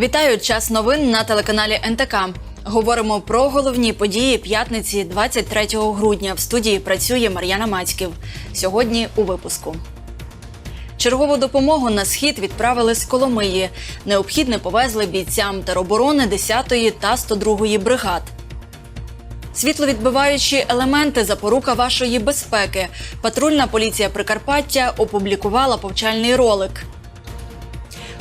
Вітаю час новин на телеканалі НТК. Говоримо про головні події п'ятниці 23 грудня. В студії працює Мар'яна Мацьків. Сьогодні у випуску. Чергову допомогу на схід відправили з Коломиї. Необхідне повезли бійцям тероборони 10-ї та 102-ї бригад. Світловідбиваючі елементи запорука вашої безпеки. Патрульна поліція Прикарпаття опублікувала повчальний ролик.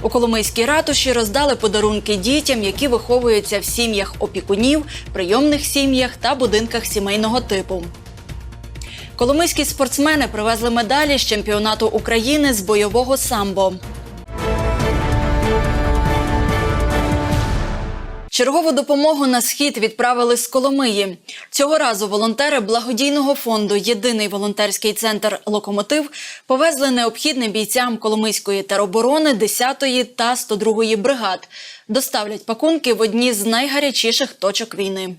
У Коломийській ратуші роздали подарунки дітям, які виховуються в сім'ях опікунів, прийомних сім'ях та будинках сімейного типу. Коломийські спортсмени привезли медалі з чемпіонату України з бойового самбо. Чергову допомогу на схід відправили з Коломиї. Цього разу волонтери благодійного фонду Єдиний волонтерський центр Локомотив повезли необхідне бійцям Коломийської тероборони 10-ї та 102-ї бригад. Доставлять пакунки в одні з найгарячіших точок війни.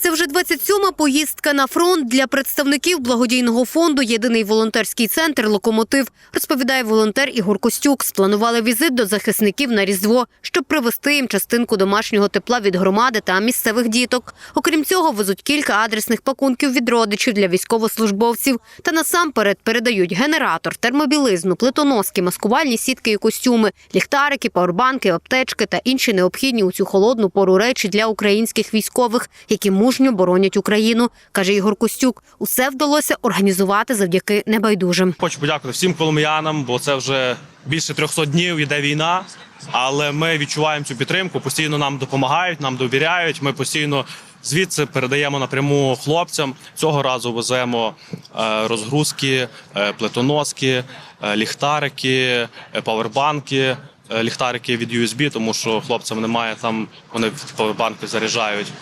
Це вже 27-ма поїздка на фронт для представників благодійного фонду Єдиний волонтерський центр Локомотив, розповідає волонтер Ігор Костюк. Спланували візит до захисників на Різдво, щоб привезти їм частинку домашнього тепла від громади та місцевих діток. Окрім цього, везуть кілька адресних пакунків від родичів для військовослужбовців. Та насамперед передають генератор, термобілизну, плитоноски, маскувальні сітки і костюми, ліхтарики, пауербанки, аптечки та інші необхідні у цю холодну пору речі для українських військових, які мужньо боронять Україну, каже Ігор Костюк. Усе вдалося організувати завдяки небайдужим. Хочу подякувати всім коломиянам, бо це вже більше 300 днів іде війна. Але ми відчуваємо цю підтримку, постійно нам допомагають, нам довіряють. Ми постійно звідси передаємо напряму хлопцям. Цього разу веземо е, розгрузки, е, плитоноски, е, ліхтарики, павербанки. Е, Ліхтарики від USB, тому що хлопцям немає там, вони в банку заряджають.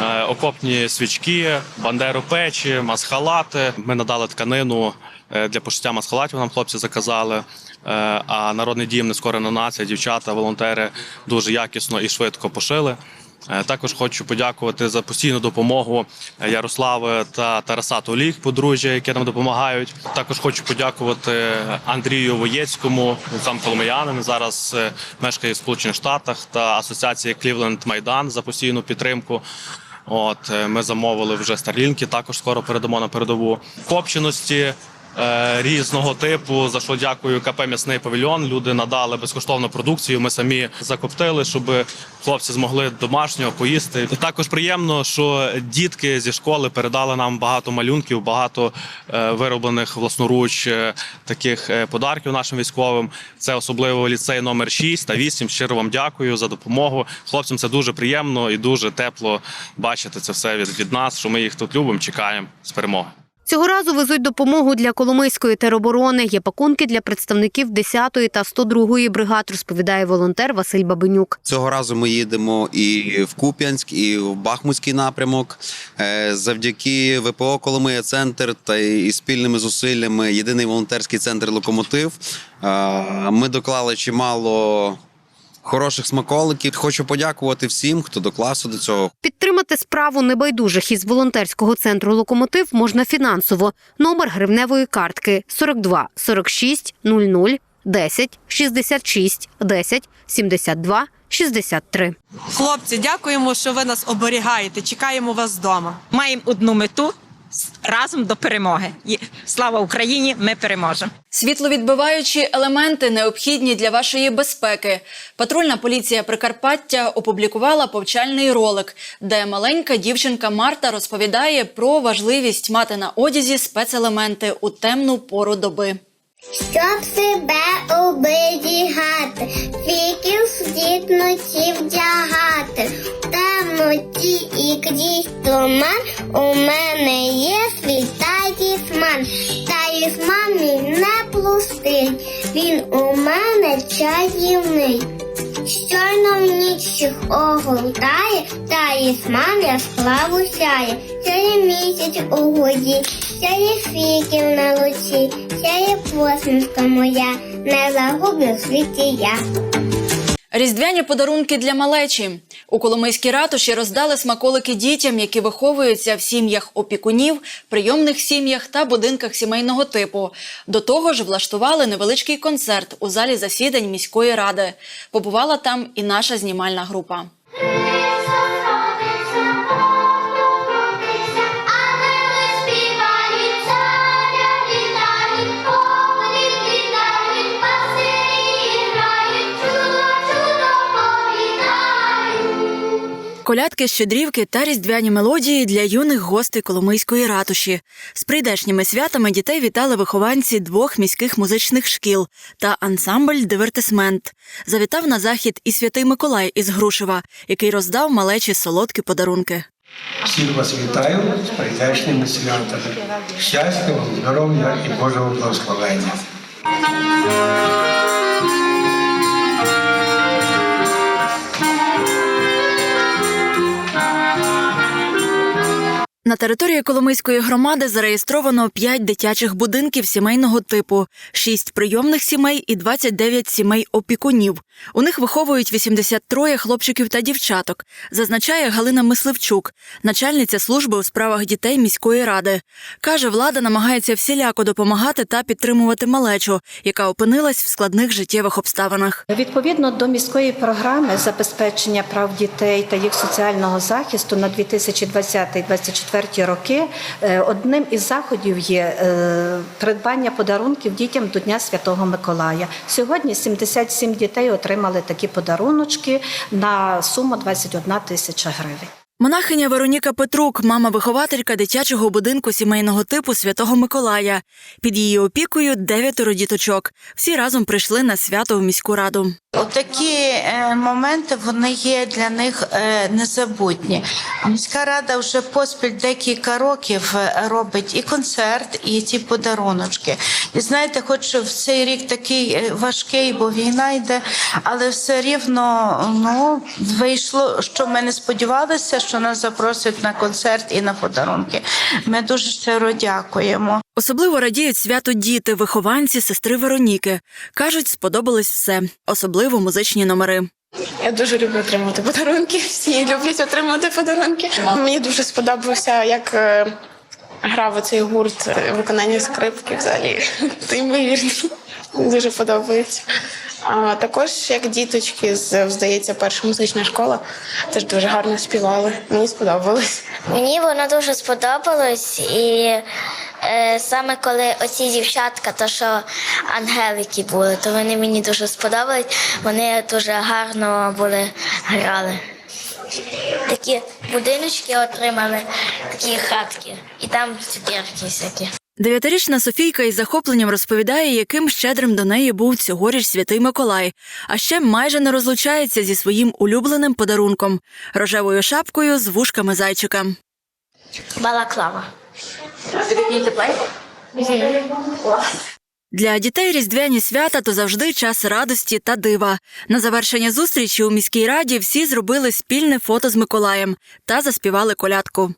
Е, Окопні свічки, бандеру печі, масхалати. Ми надали тканину е, для пошиття масхалатів. Нам хлопці заказали. А народний дім нескорена нація, дівчата, волонтери дуже якісно і швидко пошили. Е, Також хочу подякувати за постійну допомогу е, Ярослави та Тараса Толік, подружжя, які нам допомагають. Також хочу подякувати Андрію Воєцькому, сам коломиянин. Зараз е, мешкає в Сполучених Штатах та асоціації Клівленд Майдан за постійну підтримку. От ми замовили вже старлінки, також скоро передамо на передову копченості. Е, Різного типу за що дякую КП М'ясний павільйон. Люди надали безкоштовну продукцію. Ми самі закоптили, щоб хлопці змогли домашнього поїсти. Також приємно, що дітки зі школи передали нам багато малюнків, багато е, вироблених власноруч е, таких подарків нашим військовим. Це особливо ліцей номер 6 та 8. Щиро вам дякую за допомогу. Хлопцям це дуже приємно і дуже тепло бачити це все від, від нас. Що ми їх тут любимо, чекаємо з перемоги. Цього разу везуть допомогу для Коломийської тероборони. Є пакунки для представників 10-ї та 102-ї бригад, розповідає волонтер Василь Бабенюк. Цього разу ми їдемо і в Куп'янськ, і в Бахмутський напрямок. Е, Завдяки ВПО Коломия Центр та і спільними зусиллями Єдиний волонтерський центр Локомотив. е, Ми доклали чимало хороших смаколиків. Хочу подякувати всім, хто доклався до цього. Підтримати справу небайдужих із волонтерського центру Локомотив можна фінансово. Номер гривневої картки 42 46 00 10 66 10 72 63. Хлопці, дякуємо, що ви нас оберігаєте. Чекаємо вас вдома. маємо одну мету разом до перемоги. І Слава Україні! Ми переможемо. Світловідбиваючі елементи необхідні для вашої безпеки. Патрульна поліція Прикарпаття опублікувала повчальний ролик, де маленька дівчинка Марта розповідає про важливість мати на одязі спецелементи у темну пору доби. Щоб себе оберігати, темноті вдягати, в темноті і крізь туман у мене є свій талісман. Талісман мій не плустий, він у мене чарівний. Щойно в ніч огортає, талісман яскраво сяє. Сяє місяць у воді, сяє світів на луці, сяє посмішка моя, не загублю в світі я. Різдвяні подарунки для малечі у Коломийській ратуші роздали смаколики дітям, які виховуються в сім'ях опікунів, прийомних сім'ях та будинках сімейного типу. До того ж, влаштували невеличкий концерт у залі засідань міської ради. Побувала там і наша знімальна група. Колядки, щедрівки та різдвяні мелодії для юних гостей Коломийської ратуші. З прийдешніми святами дітей вітали вихованці двох міських музичних шкіл та ансамбль Дивертисмент. Завітав на захід і святий Миколай із Грушева, який роздав малечі солодкі подарунки. Всіх вас вітаю з прийдешніми святами. Щастя здоров'я і Божого благословення. На території Коломийської громади зареєстровано 5 дитячих будинків сімейного типу, 6 прийомних сімей і 29 сімей опікунів. У них виховують 83 хлопчиків та дівчаток, зазначає Галина Мисливчук, начальниця служби у справах дітей міської ради. Каже, влада намагається всіляко допомагати та підтримувати малечу, яка опинилась в складних життєвих обставинах. Відповідно до міської програми забезпечення прав дітей та їх соціального захисту на 2020-2024 роки е, одним із заходів є е, придбання подарунків дітям до Дня Святого Миколая. Сьогодні 77 дітей отримали такі подаруночки на суму 21 тисяча гривень. Монахиня Вероніка Петрук, мама-вихователька дитячого будинку сімейного типу Святого Миколая. Під її опікою дев'ятеро діточок. Всі разом прийшли на свято в міську раду. Отакі е, моменти вони є для них е, незабутні. Міська рада вже поспіль декілька років е, робить і концерт, і ці подаруночки. І знаєте, хоч в цей рік такий важкий, бо війна йде, але все рівно ну вийшло, що ми не сподівалися, що нас запросять на концерт і на подарунки. Ми дуже щиро дякуємо. Особливо радіють свято діти, вихованці сестри Вероніки. Кажуть, сподобалось все, особливо музичні номери. Я дуже люблю отримувати подарунки. Всі люблять отримувати подарунки. Мені дуже сподобався, як е, грав оцей гурт е, виконання скрипки взагалі. Це ймовірно. Дуже подобається. А також як діточки з здається, перша музична школа теж дуже гарно співали. Мені сподобалось. Мені воно дуже сподобалось, і е, саме коли оці дівчатка, то що ангелики були, то вони мені дуже сподобались. Вони дуже гарно були грали. Такі будиночки отримали, такі хатки, і там цукерки всякі. Дев'ятирічна Софійка із захопленням розповідає, яким щедрим до неї був цьогоріч святий Миколай, а ще майже не розлучається зі своїм улюбленим подарунком рожевою шапкою з вушками зайчика. Балаклава. Для дітей різдвяні свята то завжди час радості та дива. На завершення зустрічі у міській раді всі зробили спільне фото з Миколаєм та заспівали колядку.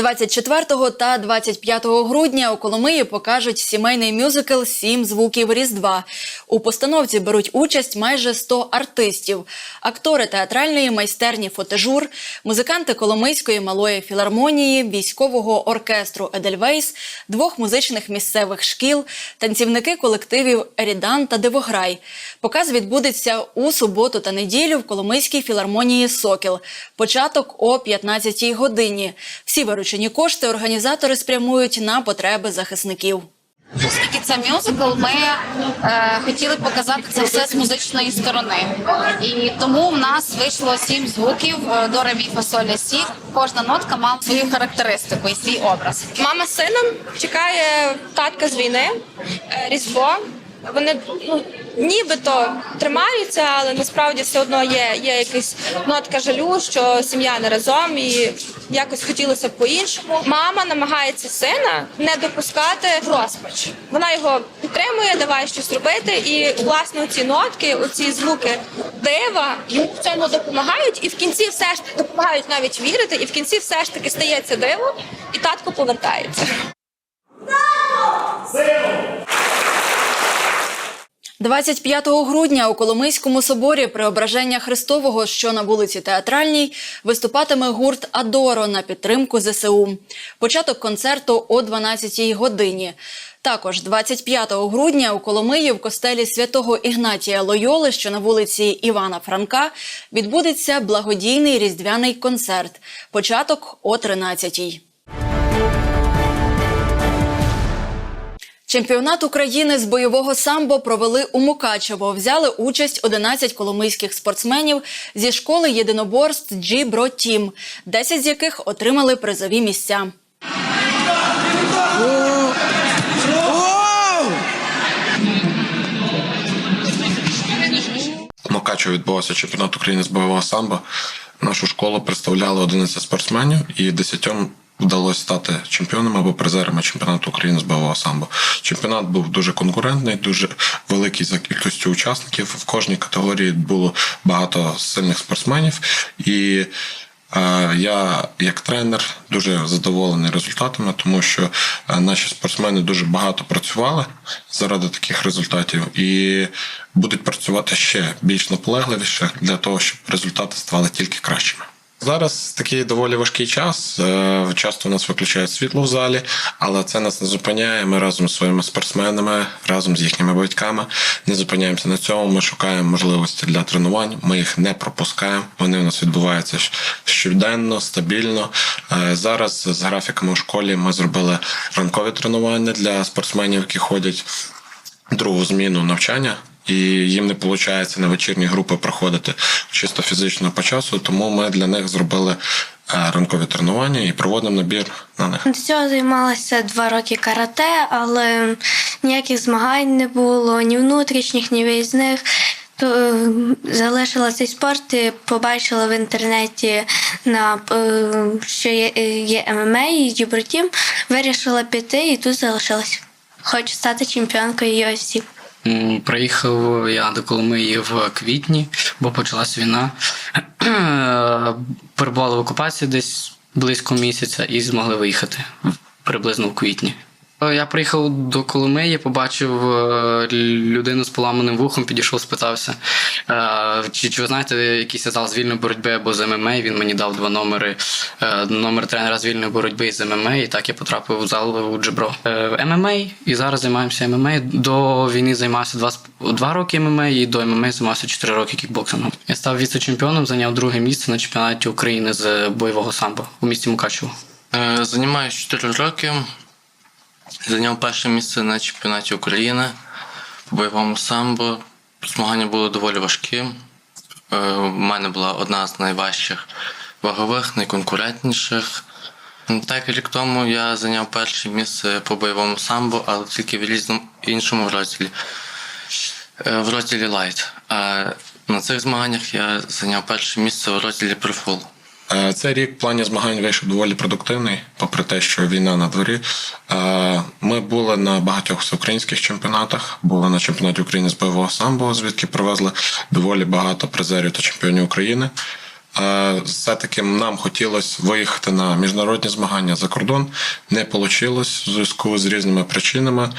«24 та 25 грудня у Коломиї покажуть сімейний мюзикл Сім звуків Різдва. У постановці беруть участь майже 100 артистів, актори театральної майстерні Фотежур, музиканти Коломийської малої філармонії, військового оркестру Едельвейс, двох музичних місцевих шкіл, танцівники колективів Ерідан та Дивограй. Показ відбудеться у суботу та неділю в Коломийській філармонії Сокіл. Початок о 15 годині. Всі виручені кошти організатори спрямують на потреби захисників. Оскільки це мюзикл, ми е, хотіли показати це все з музичної сторони. І тому в нас вийшло сім звуків е, до ре, мі, фа, соль, ля, сі. Кожна нотка мала свою характеристику і свій образ. Мама з сином чекає татка з війни, е, Різдво. Вони ну, нібито тримаються, але насправді все одно є, є якась нотка жалю, що сім'я не разом і якось хотілося б по-іншому. Мама намагається сина не допускати в розпач. Вона його підтримує, давай щось робити. І власне ці нотки, оці звуки дива в цьому допомагають, і в кінці все ж допомагають навіть вірити, і в кінці все ж таки стається диво, і татко повертається. 25 грудня у Коломийському соборі Преображення Христового, що на вулиці Театральній, виступатиме гурт Адоро на підтримку ЗСУ. Початок концерту о 12 годині. Також 25 грудня у Коломиї в костелі святого Ігнатія Лойоли, що на вулиці Івана Франка, відбудеться благодійний різдвяний концерт. Початок о 13 Чемпіонат України з бойового самбо провели у Мукачево. Взяли участь 11 коломийських спортсменів зі школи єдиноборств Джі-Бро Тім, 10 з яких отримали призові місця. Мукачево відбувався чемпіонат України з бойового самбо. Нашу школу представляли 11 спортсменів і 10 вдалося стати чемпіонами або призерами чемпіонату України з бойового самбо. Чемпіонат був дуже конкурентний, дуже великий за кількістю учасників. В кожній категорії було багато сильних спортсменів і. е, Я як тренер дуже задоволений результатами, тому що е, наші спортсмени дуже багато працювали заради таких результатів і будуть працювати ще більш наполегливіше для того, щоб результати ставали тільки кращими. Зараз такий доволі важкий час. Е, Часто у нас виключають світло в залі, але це нас не зупиняє. Ми разом з своїми спортсменами, разом з їхніми батьками не зупиняємося на цьому. Ми шукаємо можливості для тренувань. Ми їх не пропускаємо. Вони у нас відбуваються щоденно, стабільно. Е, Зараз з графіками у школі ми зробили ранкові тренування для спортсменів, які ходять другу зміну навчання. І їм не виходить на вечірні групи проходити чисто фізично по часу, тому ми для них зробили е, ранкові тренування і проводимо набір на них. До цього займалася два роки карате, але ніяких змагань не було, ні внутрішніх, ні виїзних. То е, залишила цей спорт, і побачила в інтернеті на е, що є, є ММА і Дібротім. Вирішила піти і тут залишилась. Хочу стати чемпіонкою UFC. Приїхав я до Коломиї в квітні, бо почалась війна. Перебували в окупації десь близько місяця і змогли виїхати приблизно в квітні. Е, Я приїхав до Коломиї, побачив е, людину з поламаним вухом, підійшов, спитався, е, чи, чи ви знаєте якийсь зал з вільної боротьби або з ММА. Він мені дав два номери. Номер тренера з вільної боротьби і з ММА, і так я потрапив у зал у Джебро. ММА, і зараз займаємося ММА. До війни займався два, два роки ММА, і до ММА займався 4 роки кікбоксингом. Я став віце-чемпіоном, зайняв друге місце на чемпіонаті України з бойового самбо у місті Мукачево. Займаюся 4 роки. Зайняв перше місце на чемпіонаті України по бойовому самбо. Змагання були доволі важкі. Е, У мене була одна з найважчих вагових, найконкурентніших. Ну, Так, рік тому я зайняв перше місце по бойовому самбо, але тільки в різному іншому розділі. Е, В розділі Light. А на цих змаганнях я зайняв перше місце у розділі Прифул. Е, Цей рік в плані змагань вийшов доволі продуктивний, попри те, що війна на дворі. Е, Ми були на багатьох всеукраїнських чемпіонатах, були на чемпіонаті України з бойового самбо, звідки привезли доволі багато призерів та чемпіонів України. Е, Все-таки нам хотілося виїхати на міжнародні змагання за кордон. Не вийшло в зв'язку з різними причинами,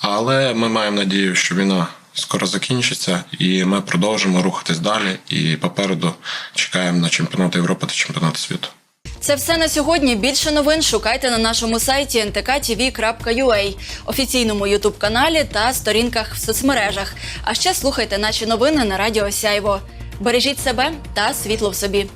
але ми маємо надію, що війна скоро закінчиться, і ми продовжимо рухатись далі. І попереду чекаємо на чемпіонати Європи та чемпіонати світу. Це все на сьогодні. Більше новин шукайте на нашому сайті ntktv.ua, офіційному ютуб каналі та сторінках в соцмережах. А ще слухайте наші новини на радіо Сяйво. Бережіть себе та світло в собі.